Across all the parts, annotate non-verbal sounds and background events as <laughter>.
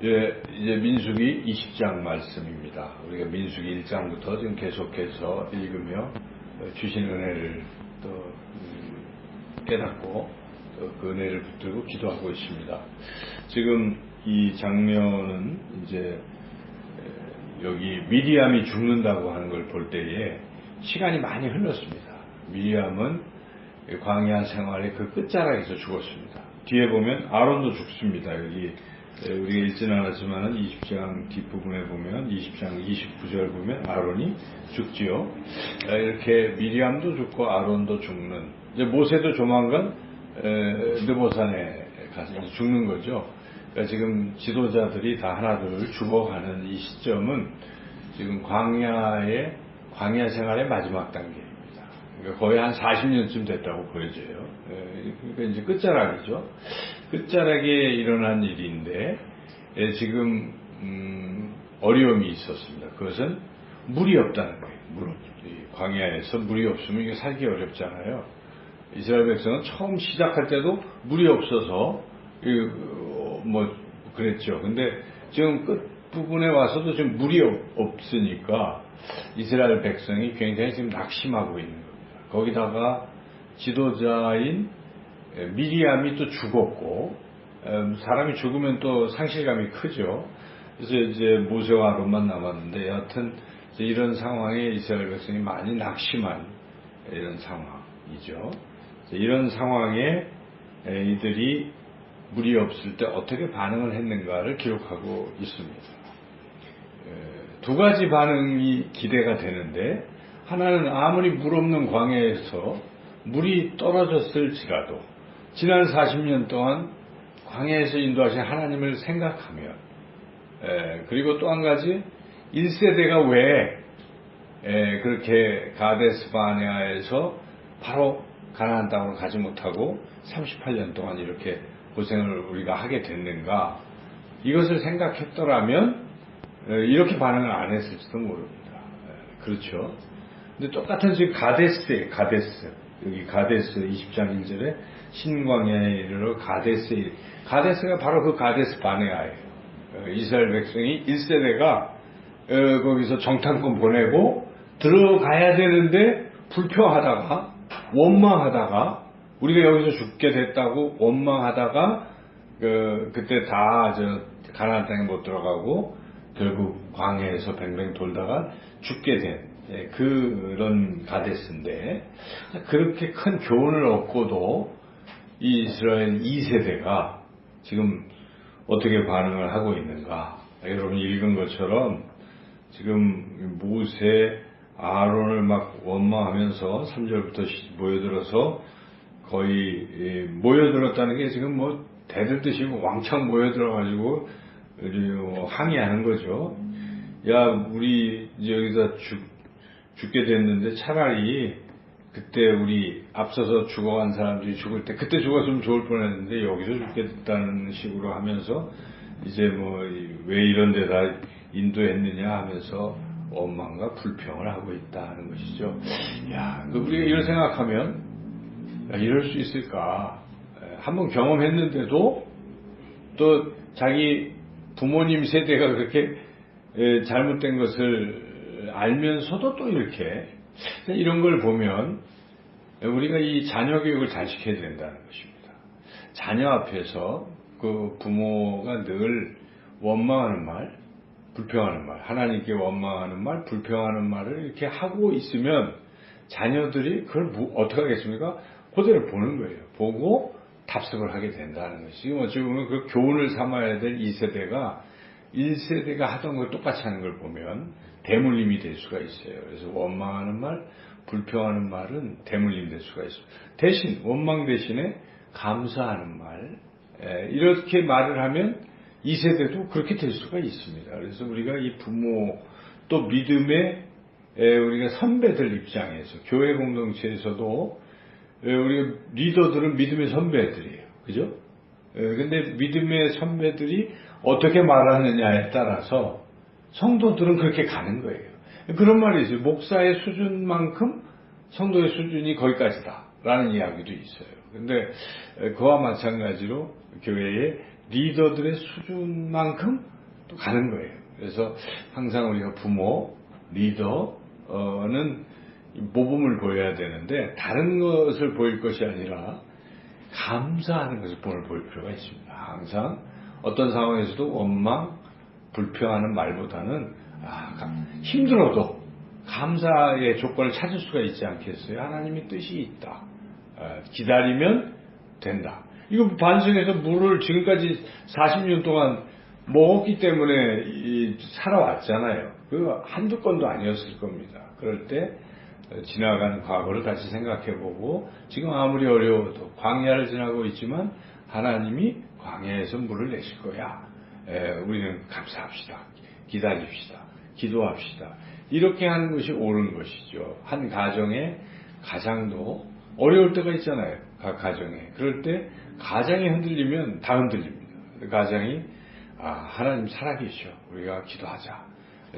예, 이제 민수기 20장 말씀입니다. 우리가 민수기 1장부터 지금 계속해서 읽으며 주신 은혜를 또 음, 깨닫고 또 그 은혜를 붙들고 기도하고 있습니다. 지금 이 장면은 이제 여기 미리암이 죽는다고 하는 걸 볼 때에 시간이 많이 흘렀습니다. 미리암은 광야 생활의 그 끝자락에서 죽었습니다. 뒤에 보면 아론도 죽습니다. 여기 우리가 읽지는 않았지만 20장 뒷부분에 보면 20장 29절 보면 아론이 죽지요. 이렇게 미리암도 죽고 아론도 죽는 이제 모세도 조만간 느보산에 가서 죽는 거죠. 그러니까 지금 지도자들이 다 하나둘 죽어가는 이 시점은 지금 광야의 광야 생활의 마지막 단계입니다. 그러니까 거의 한 40년쯤 됐다고 보여져요. 그러니까 이제 끝자락이죠. 끝자락에 일어난 일인데 지금 음 어려움이 있었습니다. 그것은 물이 없다는 거예요. 물. 광야에서 물이 없으면 이게 살기 어렵잖아요. 이스라엘 백성은 처음 시작할 때도 물이 없어서 뭐 그랬죠. 근데 지금 끝 부분에 와서도 지금 물이 없으니까 이스라엘 백성이 굉장히 지금 낙심하고 있는 겁니다. 거기다가 지도자인 미리암이 또 죽었고 사람이 죽으면 또 상실감이 크죠. 그래서 이제 모세와 아론만 남았는데 여하튼 이런 상황에 이스라엘 백성이 많이 낙심한 이런 상황이죠. 이런 상황에 이들이 물이 없을 때 어떻게 반응을 했는가를 기록하고 있습니다. 두 가지 반응이 기대가 되는데 하나는 아무리 물 없는 광야에서 물이 떨어졌을지라도 지난 40년 동안 광야에서 인도하신 하나님을 생각하면 그리고 또 한 가지 1세대가 왜 그렇게 가데스 바네아에서 바로 가나안 땅으로 가지 못하고 38년 동안 이렇게 고생을 우리가 하게 됐는가 이것을 생각했더라면 이렇게 반응을 안 했을지도 모릅니다. 그렇죠. 근데 똑같은 지금 가데스에 가데스 여기 가데스 20장 1절에 신광야에 이르러 가데스 가데스가 바로 그 가데스 바네아예요. 이스라엘 백성이 1세대가 거기서 정탐권 보내고 들어가야 되는데 불평하다가 원망하다가 우리가 여기서 죽게 됐다고 원망하다가 그 그때 다 저 가나안 땅에 못 들어가고 결국 광해에서 뱅뱅 돌다가 죽게 된 예, 그런 가데스인데 그렇게 큰 교훈을 얻고도 이 이스라엘 2세대가 지금 어떻게 반응을 하고 있는가 여러분 읽은 것처럼 지금 모세 아론을 막 원망하면서 3절부터 모여들어서 거의 예, 모여들었다는 게 지금 뭐 대들듯이 왕창 모여들어가지고 항의하는 거죠. 야 우리 여기서 죽, 죽게 됐는데 차라리 그때 우리 앞서서 죽어간 사람들이 죽을 때 그때 죽었으면 좋을 뻔했는데 여기서 죽게 됐다는 식으로 하면서 이제 뭐 왜 이런 데다 인도했느냐 하면서 원망과 불평을 하고 있다는 것이죠. 야, 그 우리가 이런 생각하면 야, 이럴 수 있을까? 한번 경험했는데도 또 자기 부모님 세대가 그렇게 잘못된 것을 알면서도 또 이렇게 이런 걸 보면 우리가 이 자녀 교육을 잘 시켜야 된다는 것입니다. 자녀 앞에서 그 부모가 늘 원망하는 말, 불평하는 말, 하나님께 원망하는 말, 불평하는 말을 이렇게 하고 있으면 자녀들이 그걸 뭐, 어떻게 하겠습니까? 그대로 보는 거예요. 보고 답습을 하게 된다는 것이 어찌 보면 그 교훈을 삼아야 될 2세대가 1세대가 하던 걸 똑같이 하는 걸 보면 대물림이 될 수가 있어요. 그래서 원망하는 말, 불평하는 말은 대물림 될 수가 있어요. 대신 원망 대신에 감사하는 말 이렇게 말을 하면 2세대도 그렇게 될 수가 있습니다. 그래서 우리가 이 부모 또 믿음의 우리가 선배들 입장에서 교회 공동체에서도 우리 리더들은 믿음의 선배들이에요. 그죠? 근데 믿음의 선배들이 어떻게 말하느냐에 따라서 성도들은 그렇게 가는 거예요. 그런 말이 있어요. 목사의 수준만큼 성도의 수준이 거기까지다. 라는 이야기도 있어요. 근데 그와 마찬가지로 교회의 리더들의 수준만큼 또 가는 거예요. 그래서 항상 우리가 부모, 리더는 이 모범을 보여야 되는데 다른 것을 보일 것이 아니라 감사하는 것을 보일 필요가 있습니다. 항상 어떤 상황에서도 원망, 불평하는 말보다는 아, 감- 힘들어도 감사의 조건을 찾을 수가 있지 않겠어요? 하나님의 뜻이 있다. 어, 기다리면 된다. 이거 반성해서 물을 지금까지 40년 동안 먹었기 때문에 이- 살아왔잖아요. 그 한두 건도 아니었을 겁니다. 그럴 때 어, 지나간 과거를 다시 생각해보고 지금 아무리 어려워도 광야를 지나고 있지만 하나님이 광야에서 물을 내실 거야. 에, 우리는 감사합시다. 기다립시다. 기도합시다. 이렇게 하는 것이 옳은 것이죠. 한 가정의 가장도 어려울 때가 있잖아요. 각 가정에. 그럴 때 가장이 흔들리면 다 흔들립니다. 가장이 아, 하나님 살아계셔. 우리가 기도하자.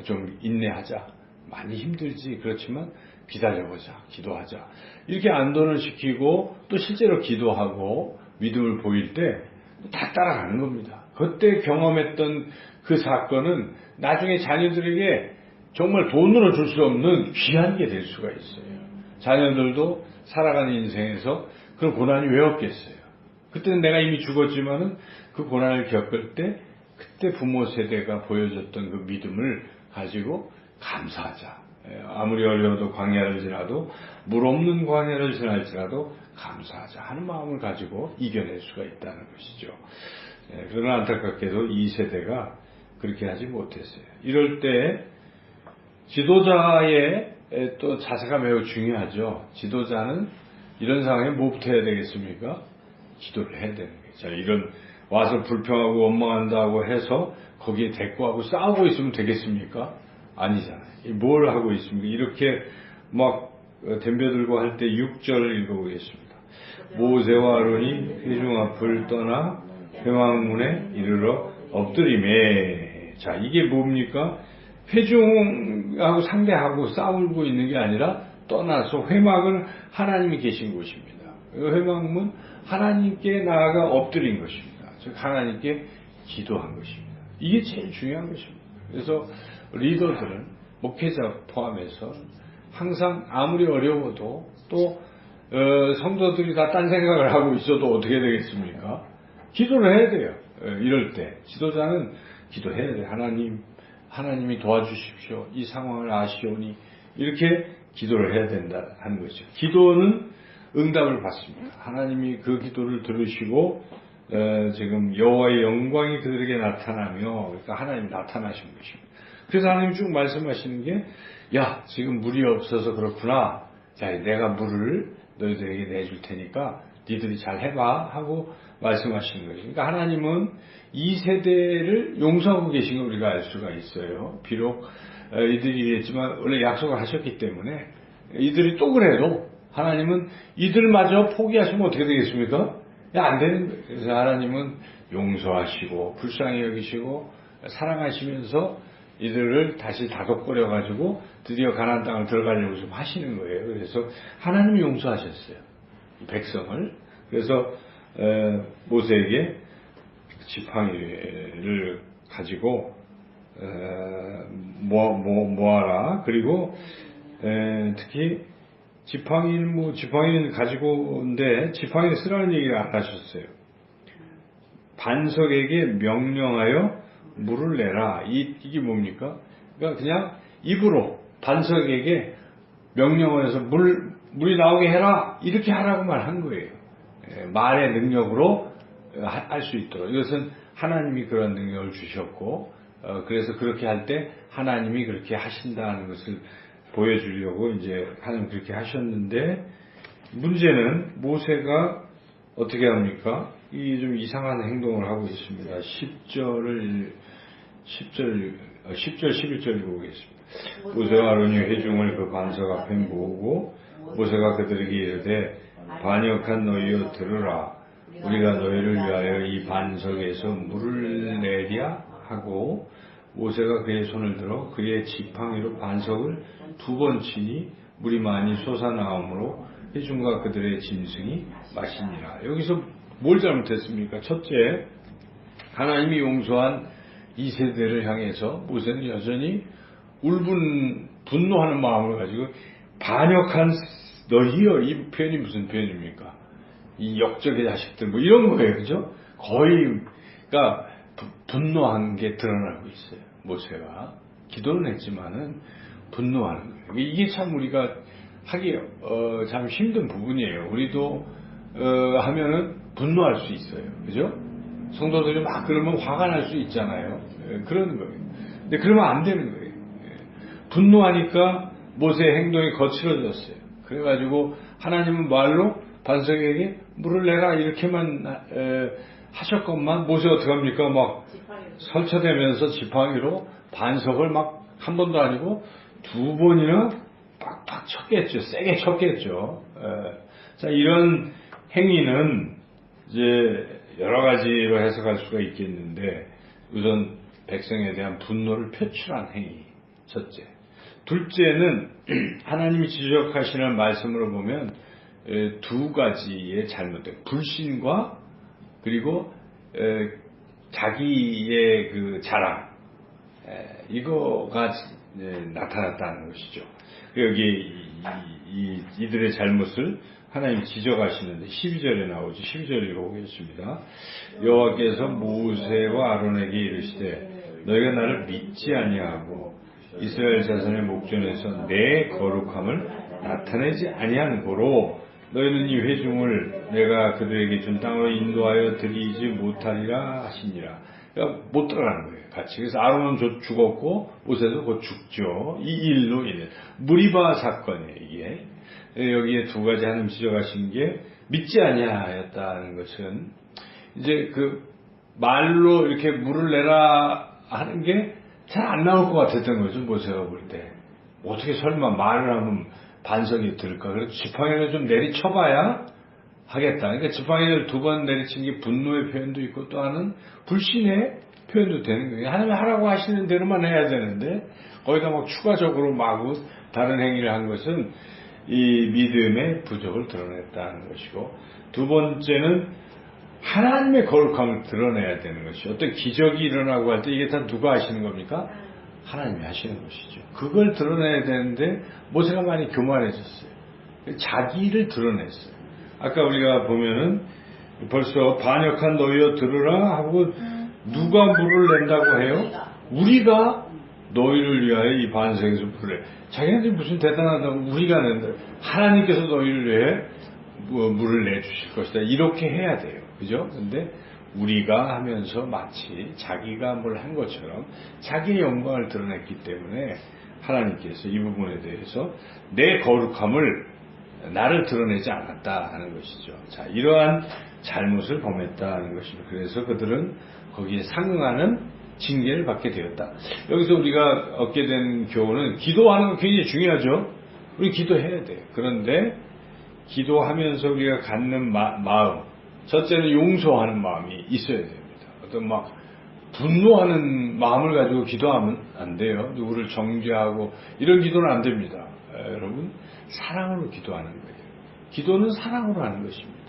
좀 인내하자. 많이 힘들지. 그렇지만 기다려보자. 기도하자. 이렇게 안도를 시키고 또 실제로 기도하고 믿음을 보일 때 다 따라가는 겁니다. 그때 경험했던 그 사건은 나중에 자녀들에게 정말 돈으로 줄 수 없는 귀한 게 될 수가 있어요. 자녀들도 살아가는 인생에서 그런 고난이 왜 없겠어요? 그때는 내가 이미 죽었지만은 그 고난을 겪을 때 그때 부모 세대가 보여줬던 그 믿음을 가지고 감사하자. 예, 아무리 어려워도 광야를 지나도 물 없는 광야를 지날지라도 감사하자 하는 마음을 가지고 이겨낼 수가 있다는 것이죠. 예, 그러나 안타깝게도 이 세대가 그렇게 하지 못했어요. 이럴 때 지도자의 에, 또 자세가 매우 중요하죠. 지도자는 이런 상황에 뭐부터 해야 되겠습니까? 기도를 해야 되는 거예요. 자, 이런 와서 불평하고 원망한다고 해서 거기에 대꾸하고 싸우고 있으면 되겠습니까? 아니잖아요. 이뭘 하고 있습니까? 이렇게 막 어, 덤벼들고 할 때 6절을 읽어보겠습니다. 모세와 아론이 회중 앞을 떠나 회망문에 이르러 엎드리매. 자, 이게 뭡니까? 회중하고 상대하고 싸우고 있는 게 아니라 떠나서 회막은 하나님이 계신 곳입니다. 그 회막문 하나님께 나아가 엎드린 것입니다. 즉 하나님께 기도한 것입니다. 이게 제일 중요한 것입니다. 그래서 리더들은 목회자 포함해서 항상 아무리 어려워도 또 어, 성도들이 다 딴 생각을 하고 있어도 어떻게 되겠습니까? 기도를 해야 돼요. 어, 이럴 때 지도자는 기도해야 돼요. 하나님 하나님이 도와주십시오. 이 상황을 아시오니 이렇게 기도를 해야 된다 하는 것이죠. 기도는 응답을 받습니다. 하나님이 그 기도를 들으시고 어, 지금 여호와의 영광이 그들에게 나타나며 그러니까 하나님 나타나신 것입니다. 그래서 하나님 쭉 말씀하시는 게 야 지금 물이 없어서 그렇구나. 자 내가 물을 너희들에게 내줄 테니까 니들이 잘 해봐 하고 말씀하시는 거죠. 그러니까 하나님은 이 세대를 용서하고 계신 걸 우리가 알 수가 있어요. 비록 어, 이들이 했지만 원래 약속을 하셨기 때문에 이들이 또 그래도 하나님은 이들마저 포기하시면 어떻게 되겠습니까? 야, 안 되는 거예요. 그래서 하나님은 용서하시고 불쌍히 여기시고 사랑하시면서 이들을 다시 다독거려 가지고 드디어 가나안 땅을 들어가려고 좀 하시는 거예요. 그래서 하나님이 용서하셨어요. 이 백성을. 그래서 에, 모세에게 지팡이를 가지고 에, 모아, 모, 모아 라. 그리고 에, 특히 지팡이를 뭐 지팡이는 가지고인데 지팡이를 쓰라는 얘기를 안 하셨어요. 반석에게 명령하여 물을 내라. 이, 이게 뭡니까? 그러니까 그냥 입으로 반석에게 명령을 해서 물, 물이 나오게 해라. 이렇게 하라고만 한 거예요. 예, 말의 능력으로 할 수 있도록. 이것은 하나님이 그런 능력을 주셨고, 어, 그래서 그렇게 할 때 하나님이 그렇게 하신다는 것을 보여주려고 이제 하나님 그렇게 하셨는데, 문제는 모세가 어떻게 합니까? 이 좀 이상한 행동을 하고 있습니다. 10절을 10절 10절 11절 읽어보겠습니다. 모세와 아론이 회중을 그 반석 앞에 모으고 모세가 그들에게 이르되 반역한 너희여 들으라 우리가 너희를 위하여 이 반석에서 물을 내랴 하고 모세가 그의 손을 들어 그의 지팡이로 반석을 두 번 치니 물이 많이 솟아나오므로 회중과 그들의 짐승이 마시니라. 여기서 뭘 잘못했습니까? 첫째, 하나님이 용서한 이 세대를 향해서 모세는 여전히 울분 분노하는 마음을 가지고 반역한 너희여 이 표현이 무슨 표현입니까? 이 역적의 자식들 뭐 이런 거예요, 그죠? 거의 그러니까 분노한 게 드러나고 있어요. 모세가 기도는 했지만은 분노하는 거예요. 이게 참 우리가 하기 어, 참 힘든 부분이에요. 우리도 어, 하면은 분노할 수 있어요, 그죠? 성도들이 막 그러면 화가 날 수 있잖아요. 예, 그러는 거예요. 근데 그러면 안 되는 거예요. 예. 분노하니까 모세의 행동이 거칠어졌어요. 그래가지고 하나님은 말로 반석에게 물을 내라 이렇게만 에, 하셨건만 모세 어떡합니까? 막 설쳐대면서 지팡이로 반석을 막 한 번도 아니고 두 번이나 빡빡 쳤겠죠. 세게 쳤겠죠. 에, 자 이런 행위는 이제 여러 가지로 해석할 수가 있겠는데 우선 백성에 대한 분노를 표출한 행위 첫째 둘째는 <clears throat> 하나님이 지적하시는 말씀으로 보면 두 가지의 잘못된 불신과 그리고 자기의 그 자랑 이거가 나타났다는 것이죠. 여기 이, 이들의 잘못을 하나님 지적하시는데 12절에 나오죠. 12절 읽어보겠습니다. 여호와께서 모세와 아론에게 이르시되 너희가 나를 믿지 아니하고 이스라엘 자손의 목전에서 내 거룩함을 나타내지 아니한 고로 너희는 이 회중을 내가 그들에게 준 땅으로 인도하여 드리지 못하리라 하시니라. 그러니까 못 들어가는 거예요. 같이. 그래서 아론은 죽었고 모세도 곧 죽죠. 이 일로 인해 무리바 사건이에요. 이게 여기에 두 가지 하나님 지적하신 게 믿지 아니하였다는 것은 이제 그 말로 이렇게 물을 내라 하는 게 잘 안 나올 것 같았던 거죠 모세가 볼 때. 어떻게 설마 말을 하면 반성이 들까? 그래서 지팡이를 좀 내리쳐봐야 하겠다. 그러니까 지팡이를 두 번 내리친 게 분노의 표현도 있고 또 하나는 불신의 표현도 되는 거예요. 하나님 하라고 하시는 대로만 해야 되는데 거기다 막 추가적으로 마구 다른 행위를 한 것은 이 믿음의 부족을 드러냈다는 것이고 두 번째는 하나님의 거룩함을 드러내야 되는 것이 어떤 기적이 일어나고 할 때 이게 다 누가 하시는 겁니까? 하나님이 하시는 것이죠. 그걸 드러내야 되는데 모세가 많이 교만해졌어요. 자기를 드러냈어요. 아까 우리가 보면은 벌써 반역한 너희여 들으라 하고 누가 물을 낸다고 해요? 우리가 너희를 위하여 이 반석에서 물을 내. 자기네들이 무슨 대단하다고 우리가 낸다. 하나님께서 너희를 위해 뭐 물을 내주실 것이다. 이렇게 해야 돼요. 그죠? 근데 우리가 하면서 마치 자기가 뭘 한 것처럼 자기의 영광을 드러냈기 때문에 하나님께서 이 부분에 대해서 내 거룩함을 나를 드러내지 않았다 하는 것이죠. 자, 이러한 잘못을 범했다는 것이죠. 그래서 그들은 거기에 상응하는 징계를 받게 되었다. 여기서 우리가 얻게 된 교훈은 기도하는 건 굉장히 중요하죠. 우리 기도해야 돼요. 그런데 기도하면서 우리가 갖는 마, 마음, 첫째는 용서하는 마음이 있어야 됩니다. 어떤 막 분노하는 마음을 가지고 기도하면 안 돼요. 누구를 정죄하고 이런 기도는 안 됩니다. 에, 여러분 사랑으로 기도하는 거예요. 기도는 사랑으로 하는 것입니다.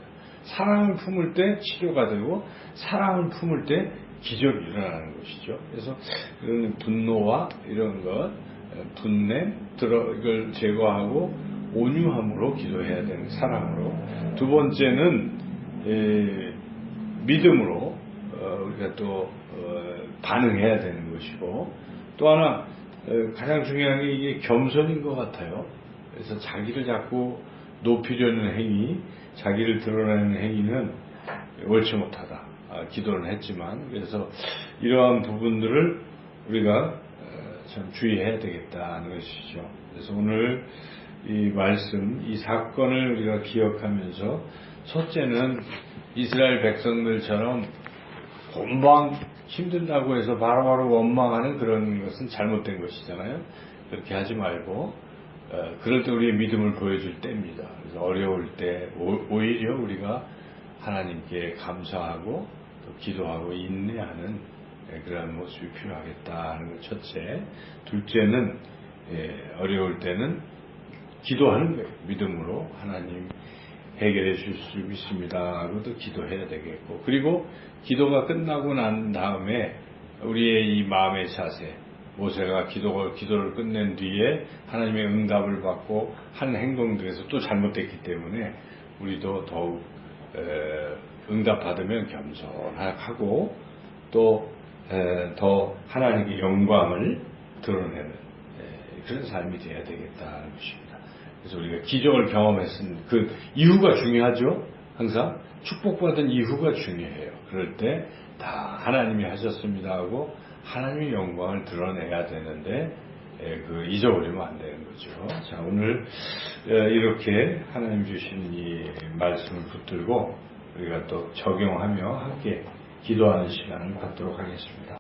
사랑을 품을 때 치료가 되고 사랑을 품을 때 기적이 일어나는 것이죠. 그래서 이런 분노와 이런 것, 분냄, 들어 이걸 제거하고 온유함으로 기도해야 되는 사랑으로. 두 번째는 에, 믿음으로 어, 우리가 또 어, 반응해야 되는 것이고 또 하나 어, 가장 중요한 게 이게 겸손인 것 같아요. 그래서 자기를 자꾸 높이려는 행위, 자기를 드러내는 행위는 옳지 못하다. 아, 기도는 했지만 그래서 이러한 부분들을 우리가 어, 참 주의해야 되겠다는 것이죠. 그래서 오늘 이 말씀, 이 사건을 우리가 기억하면서 첫째는 이스라엘 백성들처럼 금방 힘든다고 해서 바로 바로 원망하는 그런 것은 잘못된 것이잖아요. 그렇게 하지 말고 어, 그럴 때 우리의 믿음을 보여줄 때입니다. 그래서 어려울 때 오 히려 우리가 하나님께 감사하고 또 기도하고 인내하는 예, 그런 모습이 필요하겠다 하는 것 첫째. 둘째는 예, 어려울 때는 기도하는 거예요. 믿음으로 하나님 해결해 줄수 있습니다. 하고 또 기도해야 되겠고 그리고 기도가 끝나고 난 다음에 우리의 이 마음의 자세 모세가 기도, 기도를 끝낸 뒤에 하나님의 응답을 받고 한 행동들에서 또 잘못됐기 때문에 우리도 더욱 에, 응답받으면 겸손하고 또더 하나님의 영광을 드러내는 에, 그런 삶이 되어야 되겠다는 것입니다. 그래서 우리가 기적을 경험했은 그 이유가 중요하죠. 항상 축복받은 이유가 중요해요. 그럴 때 다 하나님이 하셨습니다 하고 하나님의 영광을 드러내야 되는데 에, 그 잊어버리면 안 되는 거죠. 자 오늘 에, 이렇게 하나님 주신 이 말씀을 붙들고 우리가 또 적용하며 함께 기도하는 시간을 갖도록 하겠습니다.